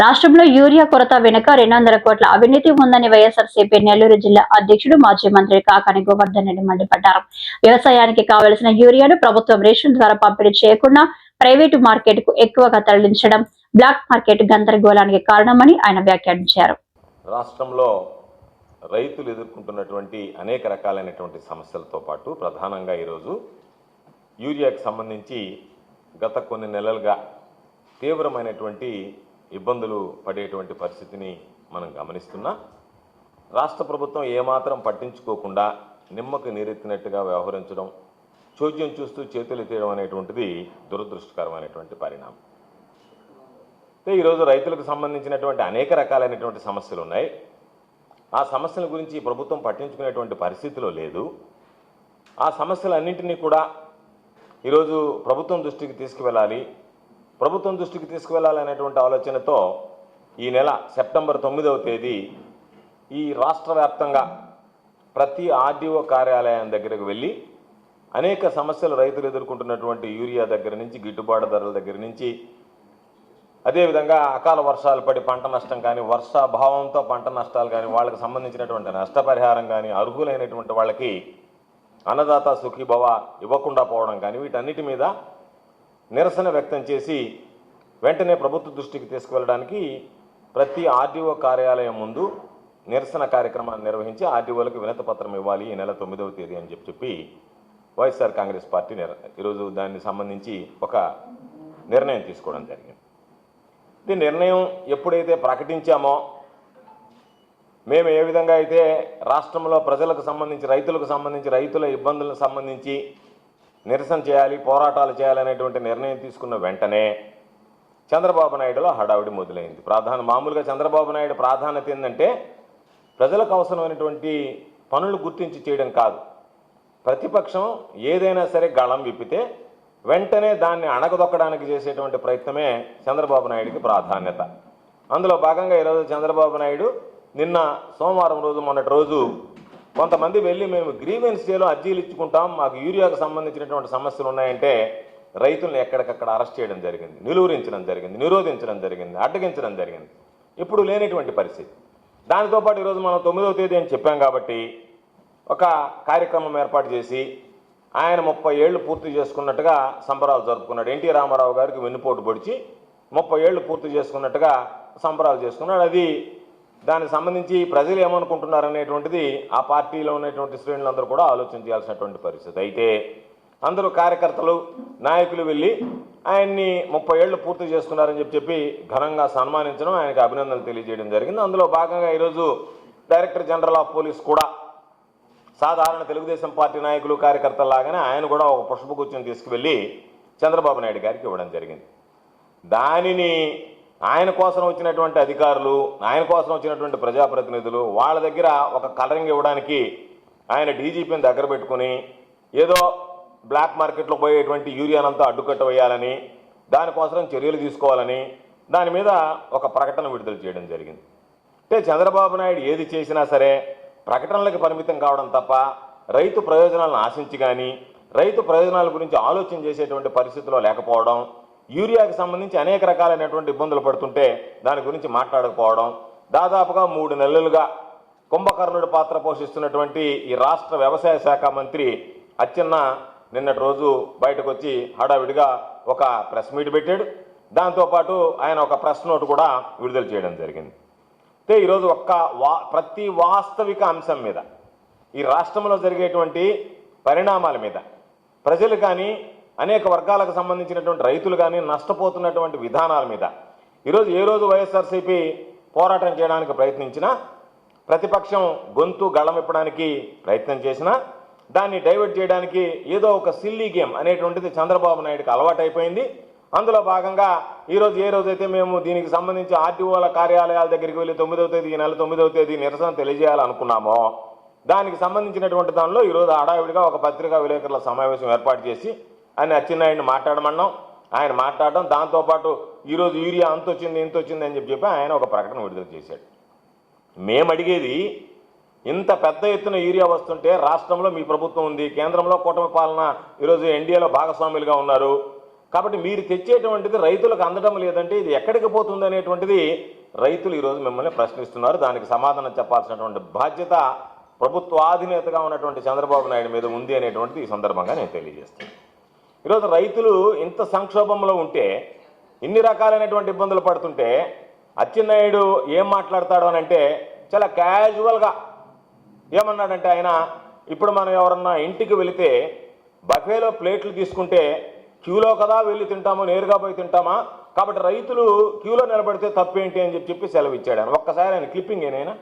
రాష్ట్రంలో యూరియా కొరత వెనుక రెండు వందల కోట్ల అవినీతి ఉందని వైఎస్ఆర్సీపీ నెల్లూరు జిల్లా అధ్యక్షుడు మాజీ మంత్రి కాకాని గోవర్ధన్ రెడ్డి మండిపడ్డారు. వ్యవసాయానికి కావలసిన యూరియాను ప్రభుత్వం రేషన్ ద్వారా పంపిణీ చేయకుండా ప్రైవేటు మార్కెట్కు ఎక్కువగా తరలించడం బ్లాక్ మార్కెట్ గందరగోళానికి కారణమని ఆయన వ్యాఖ్యానించారు. రాష్ట్రంలో రైతులు ఎదుర్కొంటున్నటువంటి అనేక రకాలైనటువంటి సమస్యలతో పాటు ప్రధానంగా ఈరోజు యూరియాకు సంబంధించి గత కొన్ని నెలలుగా తీవ్రమైనటువంటి ఇబ్బందులు పడేటువంటి పరిస్థితిని మనం గమనిస్తున్నా. రాష్ట్ర ప్రభుత్వం ఏమాత్రం పట్టించుకోకుండా నిమ్మకు నీరెత్తినట్టుగా వ్యవహరించడం చోద్యం చూస్తూ చేతులు ఎత్తేయడం అనేటువంటిది దురదృష్టకరమైనటువంటి పరిణామం. అయితే ఈరోజు రైతులకు సంబంధించినటువంటి అనేక రకాలైనటువంటి సమస్యలు ఉన్నాయి. ఆ సమస్యల గురించి ప్రభుత్వం పట్టించుకునేటువంటి పరిస్థితిలో లేదు. ఆ సమస్యలన్నింటినీ కూడా ఈరోజు ప్రభుత్వం దృష్టికి తీసుకువెళ్ళాలి. ప్రభుత్వం దృష్టికి తీసుకువెళ్ళాలనేటువంటి ఆలోచనతో ఈ నెల సెప్టెంబర్ తొమ్మిదవ తేదీ ఈ రాష్ట్ర వ్యాప్తంగా ప్రతి ఆర్డీఓ కార్యాలయం దగ్గరకు వెళ్ళి అనేక సమస్యలు రైతులు ఎదుర్కొంటున్నటువంటి యూరియా దగ్గర నుంచి గిట్టుబాటు ధరల దగ్గర నుంచి అదేవిధంగా అకాల వర్షాలు పడి పంట నష్టం కానీ వర్షాభావంతో పంట నష్టాలు కానీ వాళ్ళకి సంబంధించినటువంటి నష్టపరిహారం కానీ అర్హులైనటువంటి వాళ్ళకి అన్నదాత సుఖీభవ ఇవ్వకుండా పోవడం కానీ వీటన్నిటి మీద నిరసన వ్యక్తం చేసి వెంటనే ప్రభుత్వ దృష్టికి తీసుకువెళ్ళడానికి ప్రతి ఆర్డీఓ కార్యాలయం ముందు నిరసన కార్యక్రమాన్ని నిర్వహించి ఆర్డీఓలకు వినతపత్రం ఇవ్వాలి ఈ నెల తొమ్మిదవ తేదీ అని చెప్పి చెప్పి వైఎస్ఆర్ కాంగ్రెస్ పార్టీ ఈరోజు దానికి సంబంధించి ఒక నిర్ణయం తీసుకోవడం జరిగింది. ఈ నిర్ణయం ఎప్పుడైతే ప్రకటించామో మేము ఏ విధంగా అయితే రాష్ట్రంలో ప్రజలకు సంబంధించి రైతులకు సంబంధించి రైతుల ఇబ్బందులకు సంబంధించి నిరసన చేయాలి పోరాటాలు చేయాలనేటువంటి నిర్ణయం తీసుకున్న వెంటనే చంద్రబాబు నాయుడులో హడావిడి మొదలైంది. ప్రాధాన్య మామూలుగా చంద్రబాబు నాయుడు ప్రాధాన్యత ఏంటంటే ప్రజలకు అవసరమైనటువంటి పనులు గుర్తించి చేయడం కాదు. ప్రతిపక్షం ఏదైనా సరే గళం విప్పితే వెంటనే దాన్ని అణగదొక్కడానికి చేసేటువంటి ప్రయత్నమే చంద్రబాబు నాయుడికి ప్రాధాన్యత. అందులో భాగంగా ఈరోజు చంద్రబాబు నాయుడు నిన్న సోమవారం రోజు మొన్నటి రోజు కొంతమంది వెళ్ళి మేము గ్రీవెన్స్ డేలో అర్జీలు ఇచ్చుకుంటాం మాకు యూరియాకు సంబంధించినటువంటి సమస్యలు ఉన్నాయంటే రైతులను ఎక్కడికక్కడ అరెస్ట్ చేయడం జరిగింది నిలువరించడం జరిగింది నిరోధించడం జరిగింది అడ్డగించడం జరిగింది. ఇప్పుడు లేనటువంటి పరిస్థితి. దానితో పాటు ఈరోజు మనం తొమ్మిదవ తేదీ అని చెప్పాం కాబట్టి ఒక కార్యక్రమం ఏర్పాటు చేసి ఆయన ముప్పై ఏళ్ళు పూర్తి చేసుకున్నట్టుగా సంబరాలు జరుపుకున్నాడు. ఎన్టీ రామారావు గారికి వెన్నుపోటు పొడిచి ముప్పై ఏళ్ళు పూర్తి చేసుకున్నట్టుగా సంబరాలు చేసుకున్నాడు. అది దానికి సంబంధించి ప్రజలు ఏమనుకుంటున్నారు అనేటువంటిది ఆ పార్టీలో ఉన్నటువంటి శ్రేణులందరూ కూడా ఆలోచన చేయాల్సినటువంటి పరిస్థితి. అయితే అందరూ కార్యకర్తలు నాయకులు వెళ్ళి ఆయన్ని ముప్పై ఏళ్ళు పూర్తి చేసుకున్నారని చెప్పి చెప్పి ఘనంగా సన్మానించడం ఆయనకు అభినందనలు తెలియజేయడం జరిగింది. అందులో భాగంగా ఈరోజు డైరెక్టర్ జనరల్ ఆఫ్ పోలీస్ కూడా సాధారణ తెలుగుదేశం పార్టీ నాయకులు కార్యకర్తలాగానే ఆయన కూడా ఒక పుష్పగుచ్చం తీసుకువెళ్ళి చంద్రబాబు నాయుడు గారికి ఇవ్వడం జరిగింది. దానిని ఆయన కోసం వచ్చినటువంటి అధికారులు ఆయన కోసం వచ్చినటువంటి ప్రజాప్రతినిధులు వాళ్ళ దగ్గర ఒక కలరింగ్ ఇవ్వడానికి ఆయన డీజీపీని దగ్గర పెట్టుకుని ఏదో బ్లాక్ మార్కెట్లో పోయేటువంటి యూరియానంతా అడ్డుకట్ట వేయాలని దానికోసం చర్యలు తీసుకోవాలని దాని మీద ఒక ప్రకటన విడుదల చేయడం జరిగింది. అంటే చంద్రబాబు నాయుడు ఏది చేసినా సరే ప్రకటనలకు పరిమితం కావడం తప్ప రైతు ప్రయోజనాలను ఆశించి కానీ రైతు ప్రయోజనాల గురించి ఆలోచన చేసేటువంటి పరిస్థితిలో లేకపోవడం యూరియాకి సంబంధించి అనేక రకాలైనటువంటి ఇబ్బందులు పడుతుంటే దాని గురించి మాట్లాడకపోవడం దాదాపుగా మూడు నెలలుగా కుంభకర్ణుడి పాత్ర పోషిస్తున్నటువంటి ఈ రాష్ట్ర వ్యవసాయ శాఖ మంత్రి అచ్చెన్న నిన్నటి రోజు బయటకు వచ్చి హడావిడిగా ఒక ప్రెస్ మీట్ పెట్టాడు. దాంతోపాటు ఆయన ఒక ప్రెస్ నోట్ కూడా విడుదల చేయడం జరిగింది. అయితే ఈరోజు ఒక్క వా ప్రతి వాస్తవిక అంశం మీద ఈ రాష్ట్రంలో జరిగేటువంటి పరిణామాల మీద ప్రజలు కానీ అనేక వర్గాలకు సంబంధించినటువంటి రైతులు కానీ నష్టపోతున్నటువంటి విధానాల మీద. ఈరోజు ఏ రోజు వైఎస్ఆర్సీపీ పోరాటం చేయడానికి ప్రయత్నించినా ప్రతిపక్షం గొంతు గళమిప్పడానికి ప్రయత్నం చేసినా దాన్ని డైవర్ట్ చేయడానికి ఏదో ఒక సిల్లీ గేమ్ అనేటువంటిది చంద్రబాబు నాయుడుకి అలవాటైపోయింది. అందులో భాగంగా ఈరోజు ఏ రోజైతే మేము దీనికి సంబంధించి ఆర్టీఓల కార్యాలయాల దగ్గరికి వెళ్ళి తొమ్మిదవ తేదీ ఈ నెల తొమ్మిదవ తేదీ నిరసన తెలియజేయాలనుకున్నామో దానికి సంబంధించినటువంటి దానిలో ఈరోజు హడావిడిగా ఒక పత్రికా విలేకరుల సమావేశం ఏర్పాటు చేసి అని అచ్చెన్నాయుడిని మాట్లాడమన్నాం. ఆయన మాట్లాడడం దాంతోపాటు ఈరోజు యూరియా అంత వచ్చింది ఇంత వచ్చింది అని చెప్పి చెప్పి ఆయన ఒక ప్రకటన విడుదల చేశాడు. మేము అడిగేది ఇంత పెద్ద ఎత్తున యూరియా వస్తుంటే రాష్ట్రంలో మీ ప్రభుత్వం ఉంది కేంద్రంలో కూటమి పాలన ఈరోజు ఎన్డీఏలో భాగస్వాములుగా ఉన్నారు. కాబట్టి మీరు తెచ్చేటువంటిది రైతులకు అందడం లేదంటే ఇది ఎక్కడికి పోతుంది అనేటువంటిది రైతులు ఈరోజు మిమ్మల్ని ప్రశ్నిస్తున్నారు. దానికి సమాధానం చెప్పాల్సినటువంటి బాధ్యత ప్రభుత్వాధినేతగా ఉన్నటువంటి చంద్రబాబు నాయుడు మీద ఉంది అనేటువంటిది ఈ సందర్భంగా నేను తెలియజేస్తాను ఈరోజు రైతులు ఇంత సంక్షోభంలో ఉంటే ఇన్ని రకాలైనటువంటి ఇబ్బందులు పడుతుంటే అచ్చెన్నాయుడు ఏం మాట్లాడతాడు అని అంటే చాలా క్యాజువల్గా ఏమన్నాడంటే ఆయన ఇప్పుడు మనం ఎవరన్నా ఇంటికి వెళితే బఫేలో ప్లేట్లు తీసుకుంటే క్యూలో కదా వెళ్ళి తింటాము నేరుగా పోయి తింటామా? కాబట్టి రైతులు క్యూలో నిలబడితే తప్పేంటి? అని చెప్పి సెలవు ఇచ్చాడు ఆయన. ఒక్కసారి ఆయన క్లిప్పింగ్ ఏనైనా